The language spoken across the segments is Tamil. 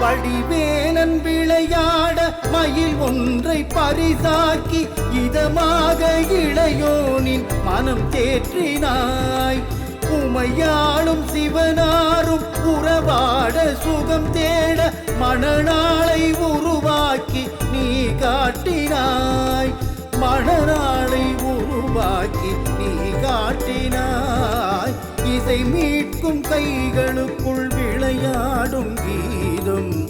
வடிவேலன் விளையாட மயில் ஒன்றை பரிசாக்கி இதமாக இளையோனின் மனம் தேற்றினாய். உமையாளும் சிவனாரும் உறவா சுகம் தேட மணநாளை உருவாக்கி நீ காட்டினாய். மணநாளை உருவாக்கி நீ காட்டினாய். இசை மீட்கும் கைகளுக்குள் விளையாடும் கீதம்.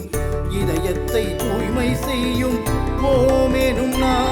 இதயத்தை தூய்மை செய்யும் ஓமெனும் நான்